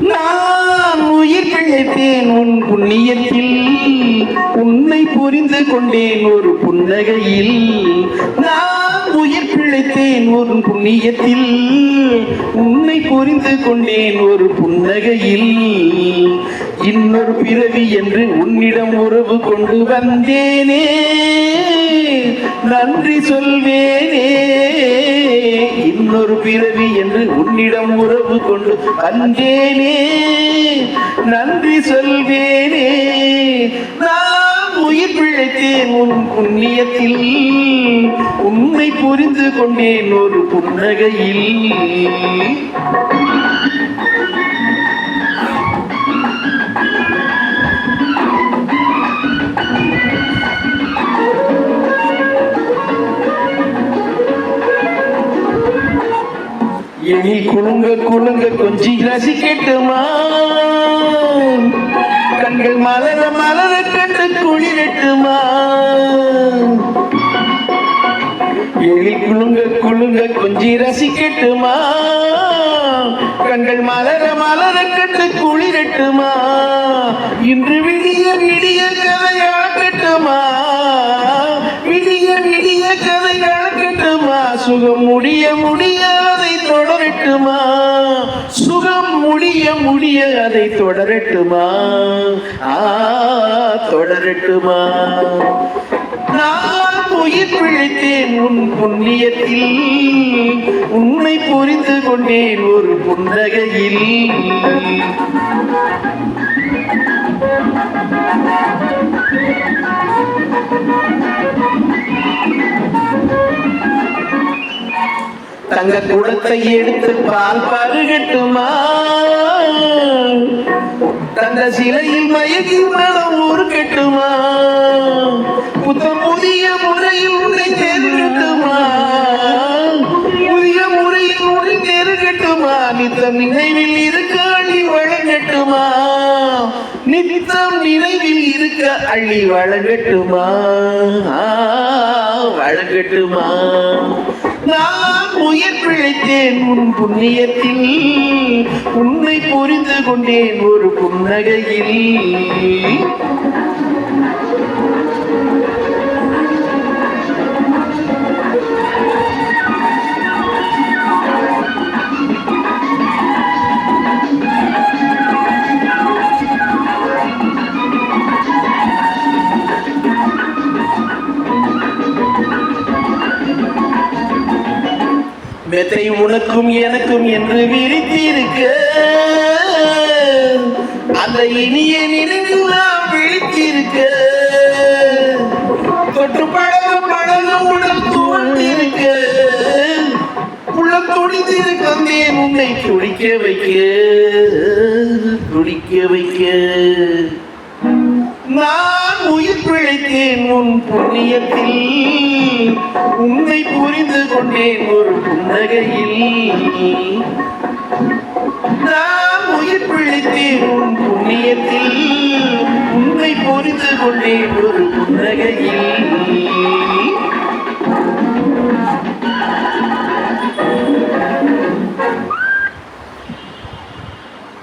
நான் உயிர் பிழைத்தேன் உன் புண்ணியத்தில். உன்னை புரிந்து கொண்டேன் ஒரு புன்னகையில். நான் உயிர் பிழைத்தேன் ஒரு புண்ணியத்தில். உன் புரிந்து கொண்டேன் ஒரு புன்னகையில். இன்னொரு பிறவி என்று உன்னிடம் உறவு கொண்டு வந்தேனே. நன்றி சொல்வேனே. இன்னொரு பிறவி என்று உன்னிடம் உறவு கொண்டு வந்தேனே. நன்றி சொல்வேனே. உயிர் பிழைத்தேன் உன் புண்ணியத்தில். உன்னை புரிந்து கொண்டேன் ஒரு புன்னகையில் எழில் குலுங்க குலுங்க கொஞ்சி ரசிக்கட்டுமா? கண்கள் மலர மலர கண்டு குளிரட்டுமா? எழில் குழுங்க குழுங்க கொஞ்சி ரசிக்கட்டுமா? கண்கள் மலர மலர கண்டு குளிரட்டுமா? இன்று விடிய விடிய கதையாகட்டுமா விடிய விடிய கதையாகட்டுமா சுகம் முடிய முடியாதை தொடரட்டுமா? முடிய அதை தொடரட்டுமா? ஆ தொடரட்டுமா? நான் உயிர் பிழைத்தேன் உன் புண்ணியத்தில். உன்னை புரிந்து கொண்டேன் ஒரு புன்னகையில். தங்க குடத்தை எடுத்து பால் பருகட்டுமா? தந்த சிலையில் மயக்கி மனம் ஊருக்கட்டுமா புத்தம் புதிய முறையில் உன்னை தேர்கட்டுமா புதிய முறையில் உன்னை தேர்கட்டுமா நித்தம் நினைவில் இருக்க அள்ளி வழங்கட்டுமா? நித்தம் நினைவில் இருக்க அள்ளி வழங்கட்டுமா? வழங்கட்டுமா? நான் உயிர் பிழைத்தேன் உன் புண்ணியத்தில். உன்னை புரிந்து கொண்டேன் ஒரு புன்னகையில். மெத்தை உனக்கும் எனக்கும் என்று விரித்திருக்க. அந்த இனிய நினைவு நாம் விழித்திருக்க. தொட்டு பழக பழக உடல் துவண்டிருக்க. உள்ள துடித்திருக்கந்தேன் உன்னை துடிக்க வைக்க. துடிக்க வைக்க. நான் உயிர் பிழைத்தேன் உன் புண்ணியத்தில். உன்னை புரிந்து கொண்டேன் ஒரு புன்னகையில். நான் உயிர் பிழைத்தேன் உன் புண்ணியத்தில். உன்னை புரிந்து கொண்டேன் ஒரு புன்னகையில்.